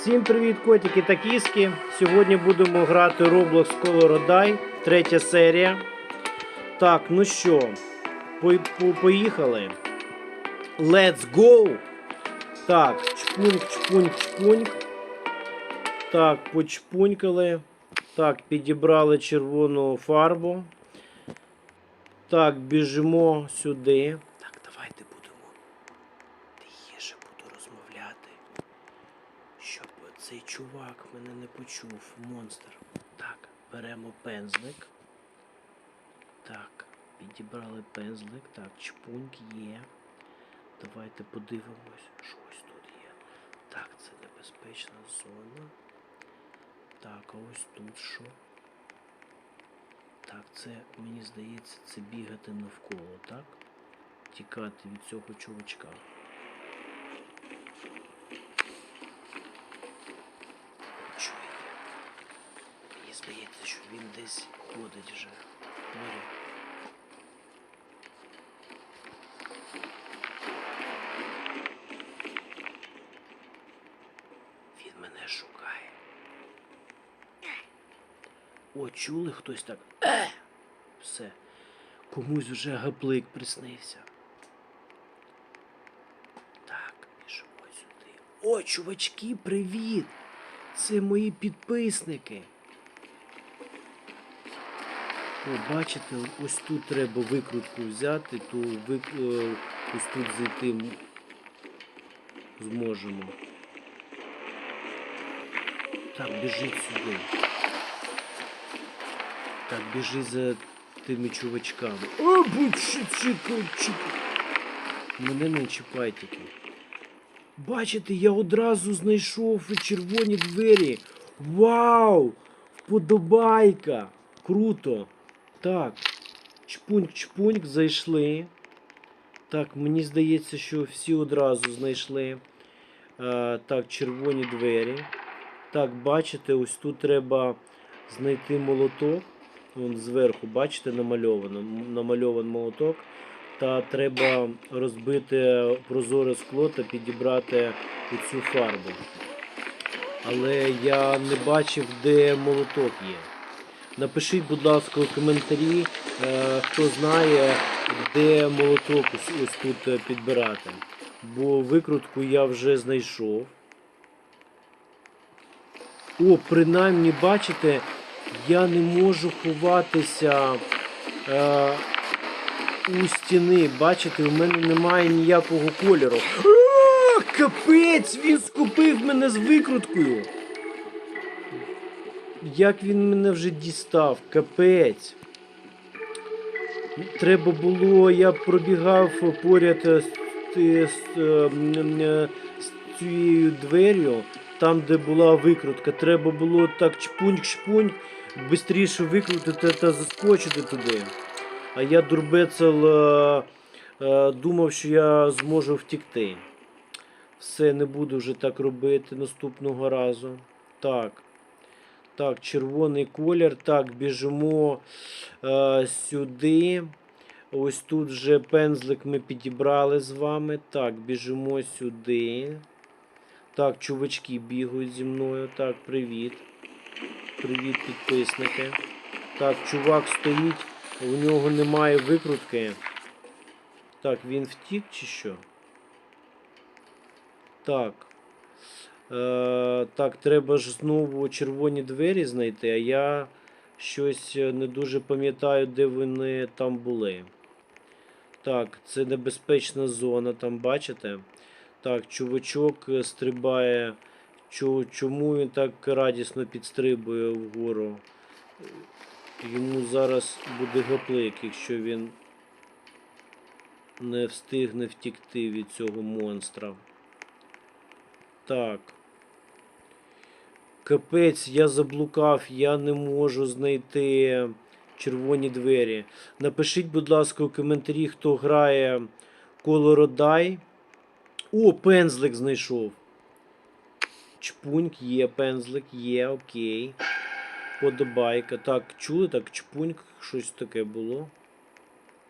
Всім привіт, котики та кіски. Сьогодні будемо грати Roblox Color Die, третя серія. Так, ну що, по- по- поїхали. Let's go! Так, чпуньк, чпуньк, чпуньк. Так, почпунькали. Так, підібрали червону фарбу. Так, біжимо сюди. Так, давайте будемо тихіше буду розмовляти. Щоб цей чувак мене не почув, монстр. Так, беремо пензлик. Так, підібрали пензлик. Так, чпуньк є. Давайте подивимось, що ось тут є. Так, це небезпечна зона. Так, а ось тут що? Так, це, мені здається, це бігати навколо, так? Тікати від цього чувачка. Чуєте? Мені здається, що він десь ходить вже. Мирі. Він мене шукає. О, чули хтось так? Е! Все. Комусь вже гаплик приснився. Так, біжимо сюди. О, чувачки, привіт! Це мої підписники. Бачите, ось тут треба викрутку взяти, то вик... е, ось тут зайти зможемо. Так, біжіть сюди. Так, біжи за тими чувачками. О, будь Мене не чіпай тільки. Бачите, я одразу знайшов червоні двері. Вау! Вподобайка! Круто! Так. Чпуньк-чпуньк зайшли. Так, мені здається, що всі одразу знайшли. А, так, червоні двері. Так, бачите, ось тут треба знайти молоток. Вон зверху, бачите, намальовано. Намальований молоток. Та треба розбити прозоре скло та підібрати цю фарбу. Але я не бачив, де молоток є. Напишіть, будь ласка, у коментарі, е, хто знає, де молоток ось, тут е, підбирати. Бо викрутку я вже знайшов. О, принаймні, бачите, я не можу ховатися е, у стіни. Бачите, у мене немає ніякого кольору. А, капець! Він скупив мене з викруткою. Як він мене вже дістав, капець. Треба було, я пробігав поряд з, з, е, м, е, з цією дверю, там, де була викрутка. Треба було так чпуньк-чпуньк, швидше викрутити та заскочити туди. А я дурбецел е, е, думав, що я зможу втікти. Все, не буду вже так робити наступного разу. Так. Так, червоний колір. Так, біжимо е, сюди. Ось тут вже пензлик ми підібрали з вами. Так, біжимо сюди. Так, чувачки бігають зі мною. Так, привіт. Привіт, підписники. Так, чувак стоїть, у нього немає викрутки. Так, він втік чи що? Так. Е, так, треба ж знову червоні двері знайти, а я щось е, не дуже пам'ятаю, де вони там були. Так, це небезпечна зона, там бачите? Так, чувачок е, стрибає. Чому він так радісно підстрибує вгору? Йому зараз буде гаплик, якщо він не встигне втікти від цього монстра. Так. Капець, я заблукав, я не можу знайти червоні двері. Напишіть, будь ласка, у коментарі, хто грає Coloroдай. О, пензлик знайшов. Чпуньк є, пензлик є, окей. Подобайка. Так, чули так, чпуньк, щось таке було.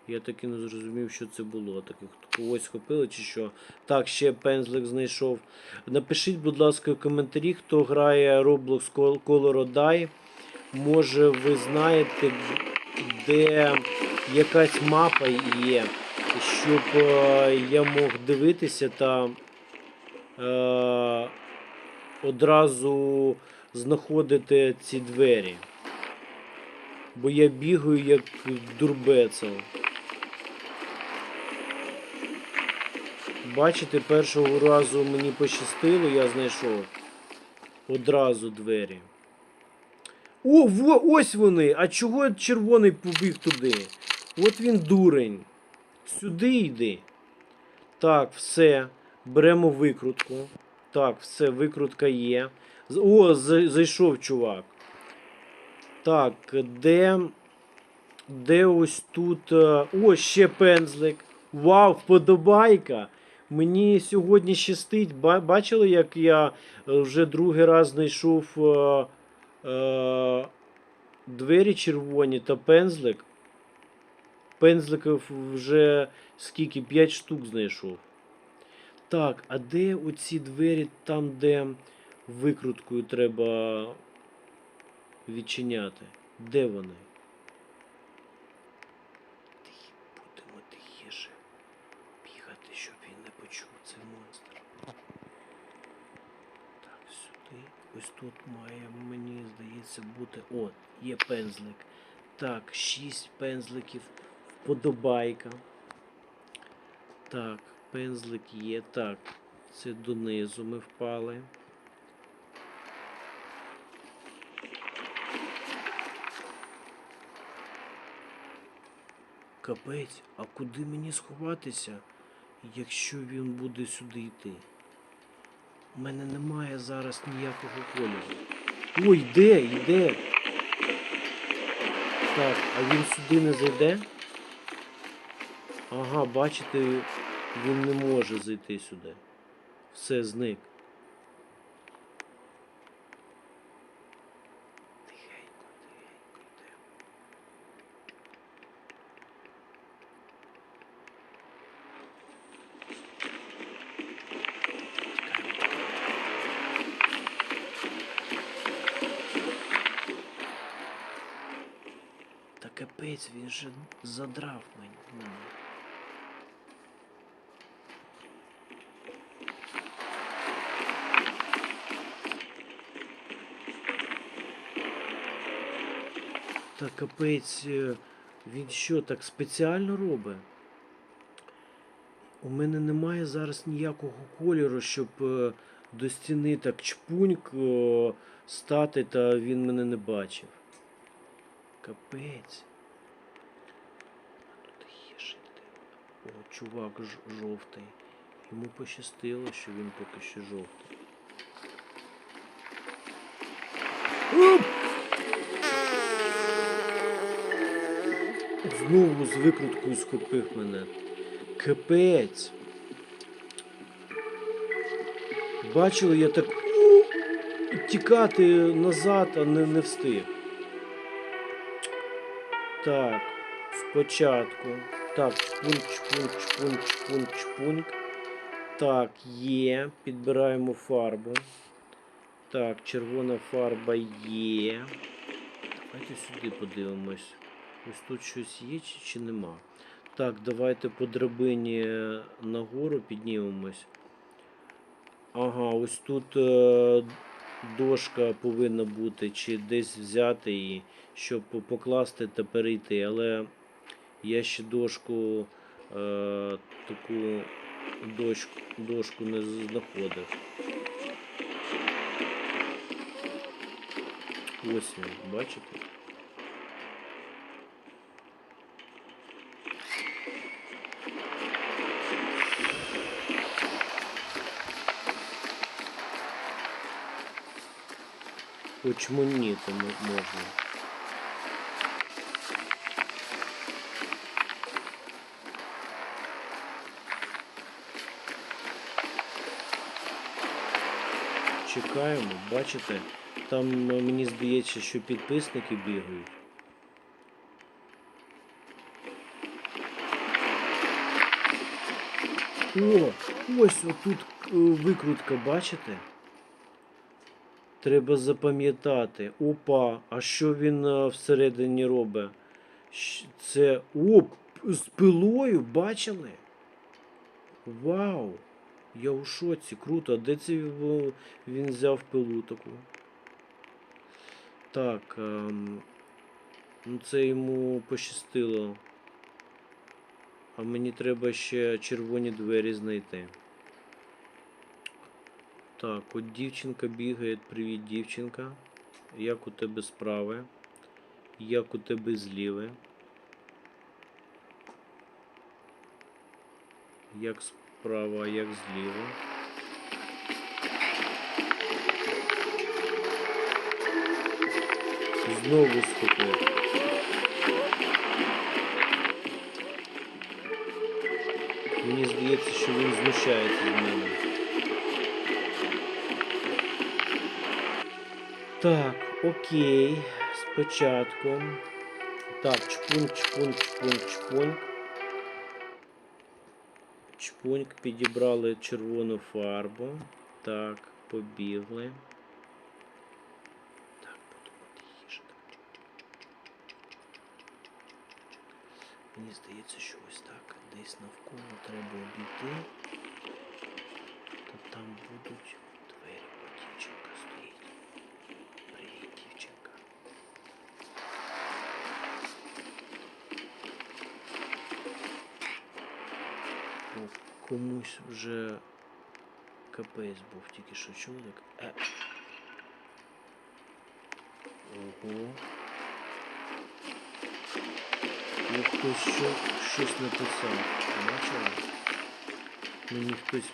Я таки не зрозумів, що це було. Так когось схопили чи що. Так, ще пензлик знайшов. Напишіть, будь ласка, в коментарі, хто грає Roblox Color Die. Може, ви знаєте, де якась мапа є, щоб е, я мог дивитися та е, одразу знаходити ці двері. Бо я бігаю як дурбецел. Бачите, першого разу мені пощастило, я знайшов одразу двері. О, во, ось вони! А чого червоний побіг туди? От він дурень. Сюди йди. Так, все. Беремо викрутку. Так, все, викрутка є. О, зайшов чувак. Так, де. Де ось тут. е, О, ще пензлик. Вау, вподобайка! Мені сьогодні щастить. Бачили, як я е, вже другий раз знайшов е, е, двері червоні та пензлик. Пензликів вже скільки? 5 штук знайшов. Так, а де оці двері там, де викруткою треба відчиняти? Де вони? Тихі, будемо тихіше. Бігати, щоб він не почув цей монстр. Так, сюди. Ось тут має, мені здається, бути. О, є пензлик. Так, шість пензликів. Вподобайка. Так, пензлик є. Так, це донизу ми впали. Капець, а куди мені сховатися, якщо він буде сюди йти? У мене немає зараз ніякого кольору. Ой, йде, йде. Так, а він сюди не зайде? Ага, бачите, він не може зайти сюди. Все, зник. Капець, він же задрав мені. Та капець, е, він що, так спеціально робить? У мене немає зараз ніякого кольору, щоб е, до стіни так чпуньк стати, та він мене не бачив. Капець. А тут гірше йде. О, чувак жовтий. Йому пощастило, що він поки що жовтий. Знову з викруткою схопив мене. Капець. Бачили, я так тікати назад, а не, не встиг. Так, спочатку. Так, чпуньк, чпуньк, чпуньк, чпуньк, чпуньк. Так, є. Підбираємо фарбу. Так, червона фарба є. Давайте сюди подивимось. Ось тут щось є чи, чи нема. Так, давайте по драбині нагору піднімемось. Ага, ось тут е, дошка повинна бути, чи десь взяти її, щоб покласти та перейти. Але я ще дошку, е, таку дошку, дошку не знаходив. Ось він, бачите? Почмоніти мо- можна. чекаємо, бачите, там е, мені здається, що підписники бігають. О, ось отут е, викрутка, бачите? Треба запам'ятати. Опа, а що він е, всередині робить? Це... О, з пилою бачили? Вау! Я у шоці, круто. Де це він взяв пилу таку? Так. Ем, ну це йому пощастило. А мені треба ще червоні двері знайти. Так, от дівчинка бігає. Привіт, дівчинка. Як у тебе справи? Як у тебе зліви? Як справа, як зліва? Знову схопив. Мені здається, що він знущається з мене. Так, окей. Спочатку. Так, чпуньк, чпуньк, чпуньк, чпуньк. Чпуньк, підібрали червону фарбу. Так, побігли. Так, їжа. Мені здається, що ось так десь навколо треба обійти. Та там будуть комусь вже капець був, тільки що чули. Е. Ого. Ну хтось що, щось написав. Бачили? Мені хтось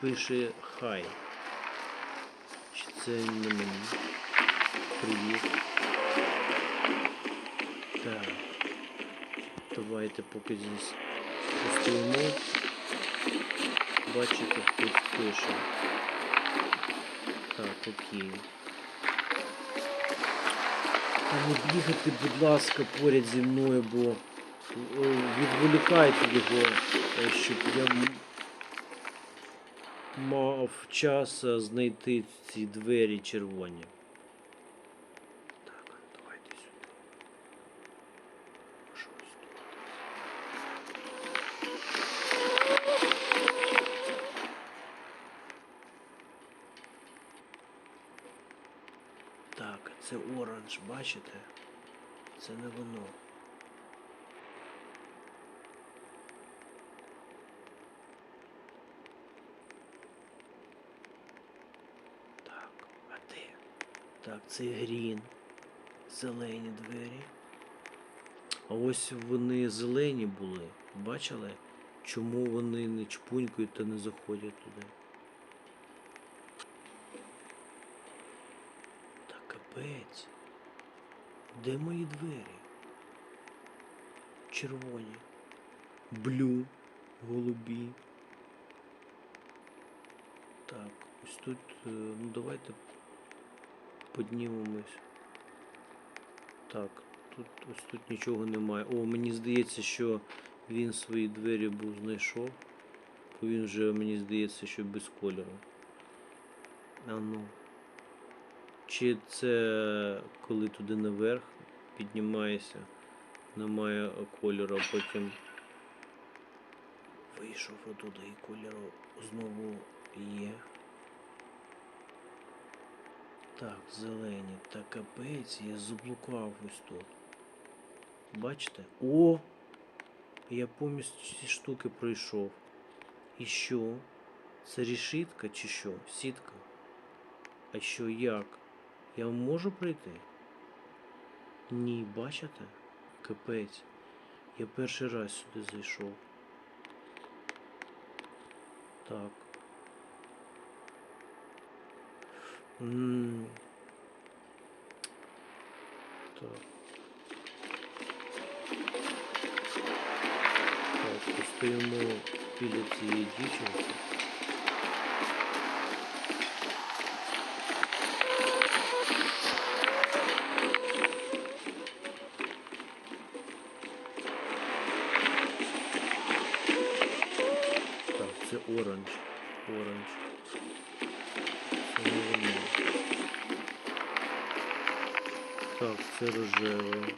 пише хай. Чи це не мені? Привіт. Так. Давайте поки здесь постоїмо. Бачите, хтось пише. Так, окей. Не бігати, будь ласка, поряд зі мною, бо е, відволікайте його, е, щоб я мав час е, знайти ці двері червоні. Оранж, бачите? Це не воно. Так, а де? Так, це грін. Зелені двері. А ось вони зелені були. Бачили? Чому вони не чпунькають та не заходять туди? Та капець. Де мої двері? Червоні. Блю, голубі. Так, ось тут, е, ну давайте піднімемось. Так, тут ось тут нічого немає. О, мені здається, що він свої двері був знайшов. Бо він вже, мені здається, що без кольору. А ну. Чи це коли туди наверх піднімаєшся, немає кольору, а потім вийшов отуди і кольору знову є. Так, зелені. Та капець, я заблукав ось тут. Бачите? О! Я повністю ці штуки пройшов. І що? Це рішитка чи що? Сітка? А що як? Я можу пройти? Ні, бачите? Капець. Я перший раз сюди зайшов. Так. М. Так. Так, постоїмо біля цієї дівчинки. Оранж. Оранж. Це не воно. Так, це рожеве.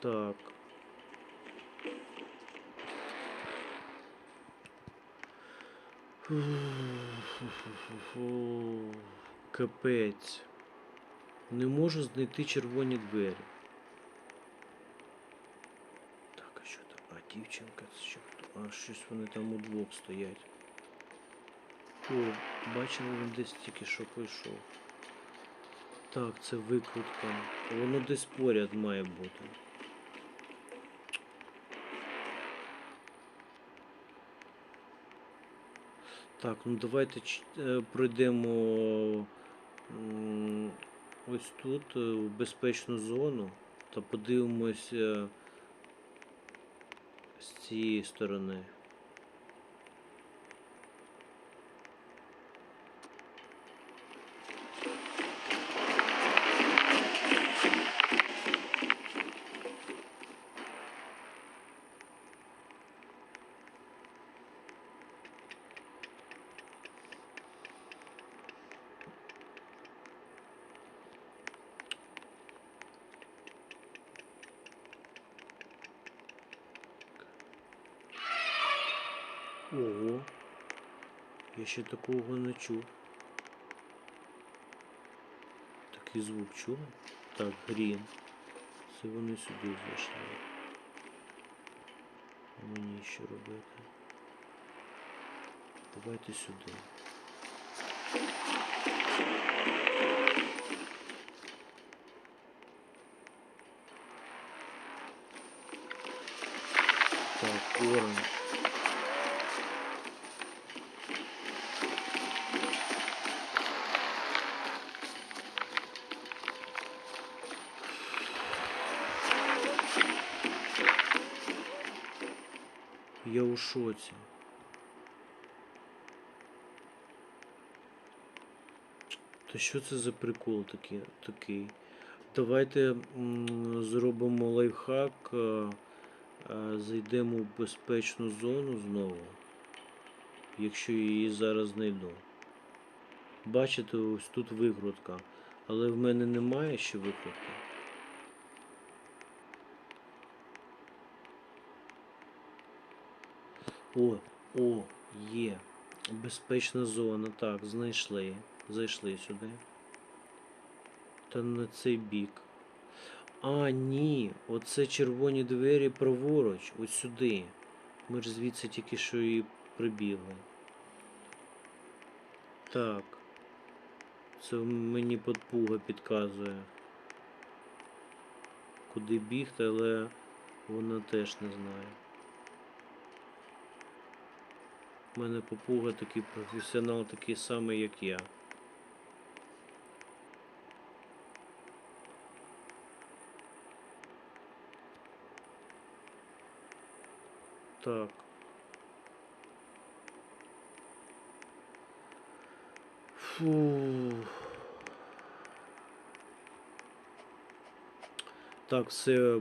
Так. Фу -фу -фу -фу. Капець. Не можу знайти червоні двері. Так, а що там? А дівчинка, що? А щось вони там удвох стоять. О, бачили, він десь тільки що пройшов. Так, це викрутка. Воно десь поряд має бути. Так, ну давайте е, пройдемо ось тут, е, в безпечну зону, та подивимось е, з цієї сторони. Ого. Ще такого не чув. Такий звук чули? Так, грім. Це вони сюди зайшли. Мені що робити? Давайте сюди. Так, оранж. Я у шоці. Та що це за прикол такий? такий? Давайте зробимо лайфхак, е, е, зайдемо в безпечну зону знову, якщо її зараз знайду. Бачите, ось тут викрутка, але в мене немає ще викрутки. О, о, є. Безпечна зона. Так, знайшли. Зайшли сюди. Та на цей бік. А, ні. Оце червоні двері праворуч. Ось сюди. Ми ж звідси тільки що і прибігли. Так. Це мені подпуга підказує. Куди бігти, але вона теж не знає. У мене попуга такий професіонал, такий самий, як я. Так. Фу. Так, все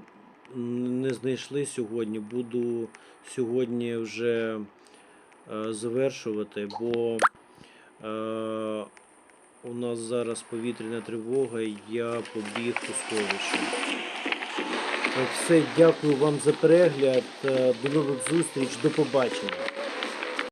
не знайшли сьогодні. Буду сьогодні вже завершувати, бо е, у нас зараз повітряна тривога, я побіг у сховище. Е, Все, дякую вам за перегляд. е, До нових зустріч, до побачення.